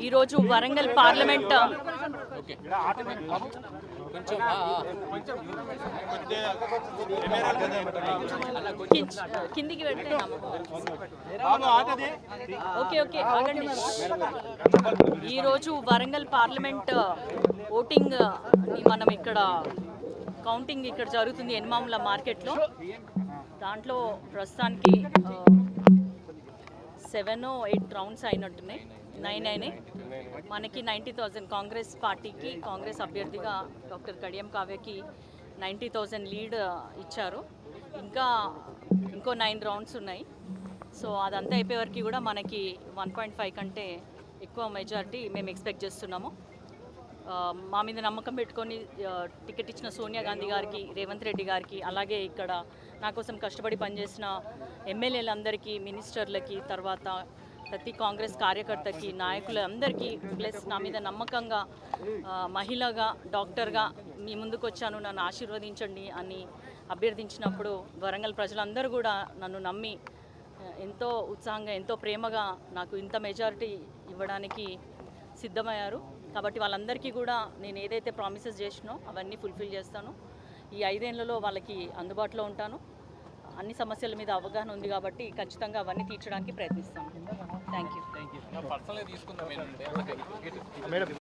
ఈరోజు వరంగల్ పార్లమెంట్ కించ్- కిందికి పెడితే ఓకే ఓకే. ఆగండి. ఈరోజు వరంగల్ పార్లమెంట్ ఓటింగ్ని మనం ఇక్కడ కౌంటింగ్ ఇక్కడ జరుగుతుంది ఎన్మాముల మార్కెట్లో. దాంట్లో ప్రస్తుతానికి సెవెన్ ఎయిట్ రౌండ్స్ అయినట్టున్నాయి. నైన్ అయినాయి. మనకి నైంటీ థౌజండ్ కాంగ్రెస్ పార్టీకి కాంగ్రెస్ అభ్యర్థిగా డాక్టర్ కడియం కావ్యకి నైంటీ థౌజండ్ లీడ్ ఇచ్చారు. ఇంకా ఇంకో నైన్ రౌండ్స్ ఉన్నాయి. సో అదంతా అయిపోయే వరకు కూడా మనకి వన్ పాయింట్ ఫైవ్ కంటే ఎక్కువ మెజారిటీ మేము ఎక్స్పెక్ట్ చేస్తున్నాము. మా మీద నమ్మకం పెట్టుకొని టికెట్ ఇచ్చిన సోనియా గాంధీ గారికి రేవంత్ రెడ్డి గారికి అలాగే ఇక్కడ నా కోసం కష్టపడి పనిచేసిన ఎమ్మెల్యేలందరికీ మినిస్టర్లకి తర్వాత ప్రతి కాంగ్రెస్ కార్యకర్తకి నాయకులందరికీ ప్లస్ నా మీద నమ్మకంగా మహిళగా డాక్టర్గా మీ ముందుకు వచ్చాను నన్ను ఆశీర్వదించండి అని అభ్యర్థించినప్పుడు వరంగల్ ప్రజలందరూ కూడా నన్ను నమ్మి ఎంతో ఉత్సాహంగా ఎంతో ప్రేమగా నాకు ఇంత మెజారిటీ ఇవ్వడానికి సిద్ధమయ్యారు. కాబట్టి వాళ్ళందరికీ కూడా నేను ఏదైతే ప్రామిసెస్ చేసినో అవన్నీ ఫుల్ఫిల్ చేస్తాను. ఈ ఐదేళ్ళలో వాళ్ళకి అందుబాటులో ఉంటాను. అన్ని సమస్యల మీద అవగాహన ఉంది కాబట్టి ఖచ్చితంగా అవన్నీ తీర్చడానికి ప్రయత్నిస్తాను థ్యాంక్ యూ